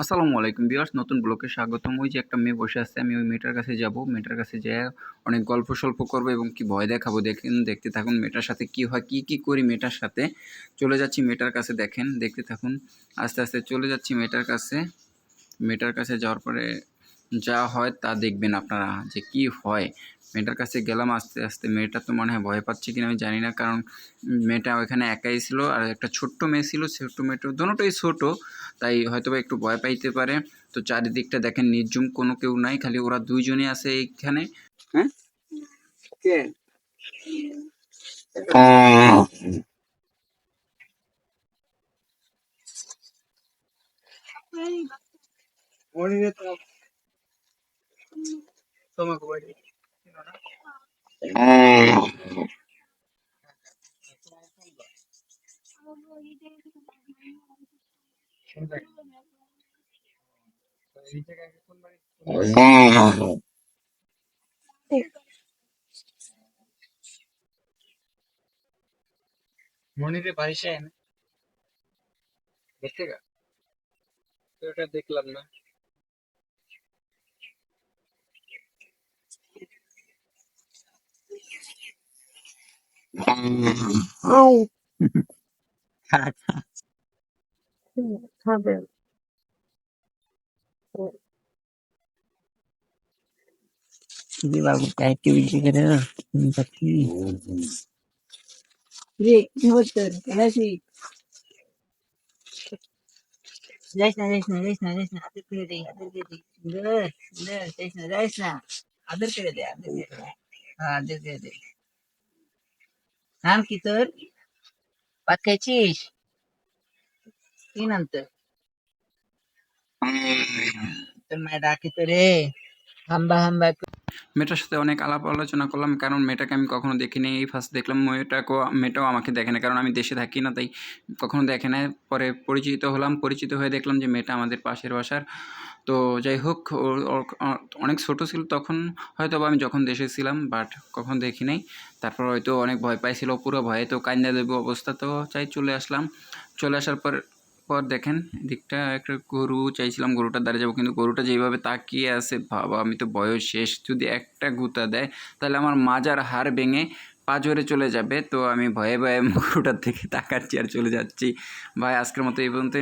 আসসালামু আলাইকুম বিয়ার্স নতুন ব্লকে স্বাগতম। ওই যে একটা মেয়ে বসে আছে, আমি ওই মেয়েটার কাছে যাব। মেয়েটার কাছে যেয়ে অনেক গল্প সল্প করব এবং কি ভয় দেখাবো দেখেন, দেখতে থাকুন মেয়েটার সাথে কি হয়, কি কি করি মেয়েটার সাথে। চলে যাচ্ছি মেয়েটার কাছে, দেখেন, দেখতে থাকুন। আস্তে আস্তে চলে যাচ্ছি মেয়েটার কাছে। মেয়েটার কাছে যাওয়ার পরে যা হয় তা দেখবেন আপনারা যে কি হয়। মেয়েটার কাছে গেলাম আস্তে আস্তে মেয়েটা তো মনে হয় ভয় পাচ্ছে কিনা আমি জানি না কারণ মেয়েটা ওইখানে একাই ছিল আর একটা ছোট্ট মেয়ে ছিল ছোট্ট মেয়েটা দুটোই ছোট তাই হয়তো বা একটু ভয় পাইতে পারে। তো চারিদিকটা দেখেন নির্জুম কোনো কেউ নাই খালি ওরা দুইজনই আছে এইখানে। হ্যাঁ? কে? তোমাকে বাড়ি মনিরে বাড়িতে আয় না দেখতে ওটা দেখলাম না। Ow. Cover. ये बाबू काय की विजी करे बाकी ये होतं ऐसी रेसना रेसना रेसना रेसना अदर करे दे अदर करे दे सुंदर सुंदर रेसना रेसना अदर करे दे अदर करे दे हाँ अदर करे दे थांब की तर. पाकायचीस नंतर. तर माय डाकी रे. हंबा हंबा মেয়েটার সাথে অনেক আলাপ আলোচনা করলাম, কারণ মেয়েটাকে আমি কখনো দেখিনি। এই ফার্স্ট দেখলাম মেয়েটাকেও মেয়েটাও আমাকে দেখে না কারণ আমি দেশে থাকি না, তাই কখনো দেখে না পরে পরিচিত হলাম, পরিচিত হয়ে দেখলাম যে মেয়েটা আমাদের পাশের বাসার। তো যাই হোক অনেক ছোটো ছিল তখন হয়তো বা আমি যখন দেশে ছিলাম বাট কখন দেখি নাই। তারপর হয়তো অনেক ভয় পাইছিল, পুরো ভয়ে তো কান্না দেবো অবস্থা, তো চাই চলে আসলাম। চলে আসার পর পর দেখেন দিকটা একটা গরু চাইছিলাম, গরুটার দ্বারা যাব। কিন্তু গরুটা যেভাবে তাকিয়ে আছে, বাবা, আমি তো বয়স শেষ। যদি একটা গুতা দেয়, তাহলে আমার মাজার হাড় ভেঙে পাঁচরে চলে যাবে। তো আমি ভয়ে ভয়ে গরুটার থেকে তাকাচ্ছি আর চলে যাচ্ছি। ভাই, আজকের মতো এই পর্যন্ত